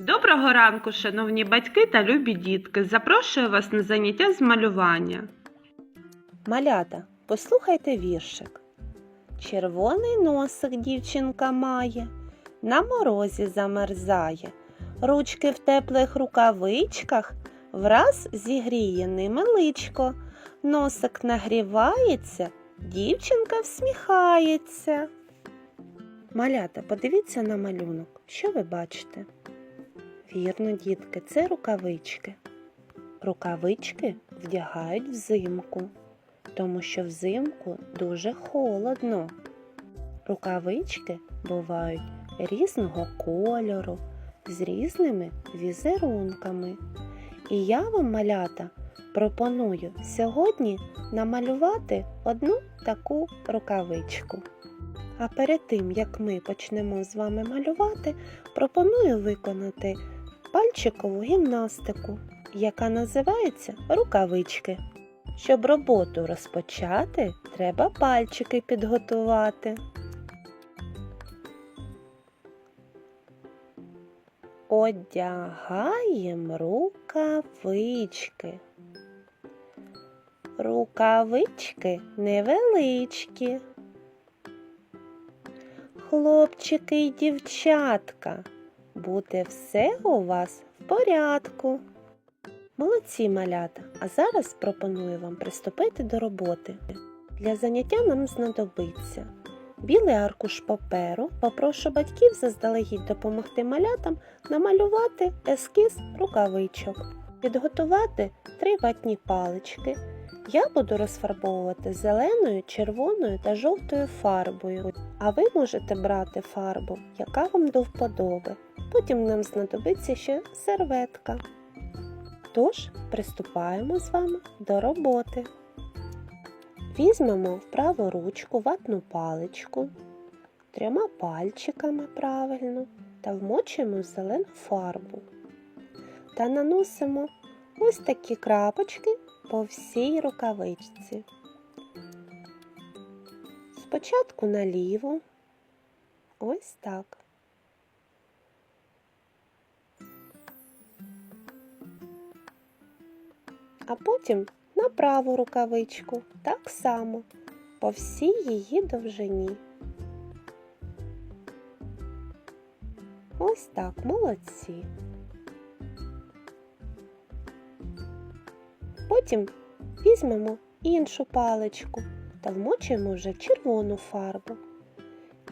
Доброго ранку, шановні батьки та любі дітки. Запрошую вас на заняття з малювання. Малята, послухайте віршик. Червоний носик дівчинка має, на морозі замерзає, ручки в теплих рукавичках, враз зігріє ними носик нагрівається, дівчинка всміхається. Малята, подивіться на малюнок. Що ви бачите? Вірно, дітки, це рукавички. Рукавички вдягають взимку тому що взимку дуже холодно. Рукавички бувають різного кольору, з різними візерунками. І я вам, малята, пропоную сьогодні намалювати одну таку рукавичку. А перед тим, як ми почнемо з вами малювати, пропоную виконати пальчикову гімнастику, яка називається рукавички. Щоб роботу розпочати, треба пальчики підготувати. Одягаємо рукавички. Рукавички невеличкі. Хлопчики й дівчатка, буде все у вас в порядку. Молодці малята! А зараз пропоную вам приступити до роботи. Для заняття нам знадобиться білий аркуш паперу. Попрошу батьків заздалегідь допомогти малятам намалювати ескіз рукавичок, підготувати три ватні палички. Я буду розфарбовувати зеленою, червоною та жовтою фарбою, а ви можете брати фарбу, яка вам до вподоби. Потім нам знадобиться ще серветка. Тож приступаємо з вами до роботи. Візьмемо в праву ручку ватну паличку трьома пальчиками правильно та вмочуємо зелену фарбу та наносимо ось такі крапочки по всій рукавичці. Спочатку наліво, ось так. а потім на праву рукавичку так само по всій її довжині. Ось так, молодці. Потім візьмемо іншу паличку та вмочуємо вже червону фарбу.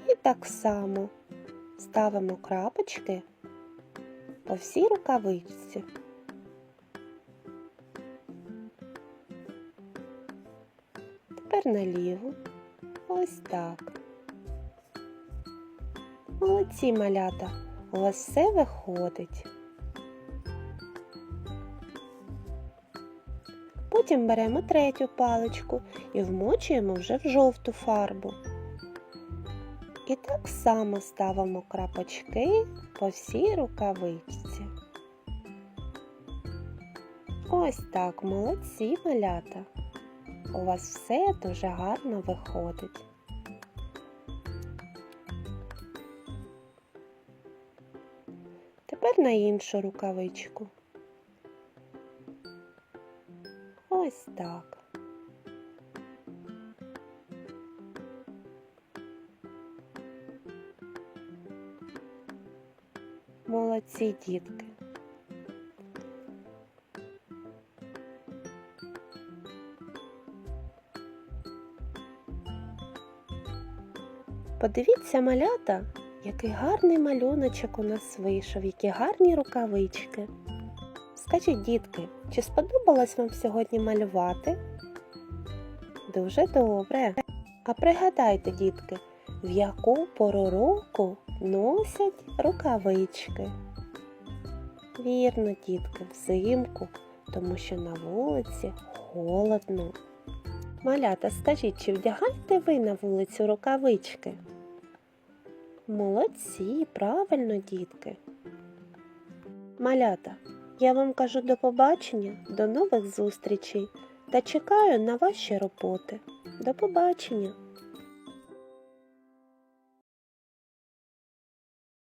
І так само ставимо крапочки по всій рукавичці. Тепер наліво. Ось так. Молодці малята, у вас все виходить. Потім беремо третю паличку і вмочуємо вже в жовту фарбу. І так само ставимо крапочки по всій рукавичці. Ось так, молодці малята. У вас все дуже гарно виходить. Тепер на іншу рукавичку. Ось так. Молодці дітки. Подивіться, малята, який гарний малюночок у нас вийшов, які гарні рукавички. Скажіть, дітки, чи сподобалось вам сьогодні малювати? Дуже добре. А пригадайте, дітки, в яку пору року носять рукавички? Вірно, дітки, взимку, тому що на вулиці холодно. Малята, скажіть, чи вдягаєте ви на вулицю рукавички? Молодці, правильно, дітки. Малята, я вам кажу до побачення, до нових зустрічей та чекаю на ваші роботи. До побачення!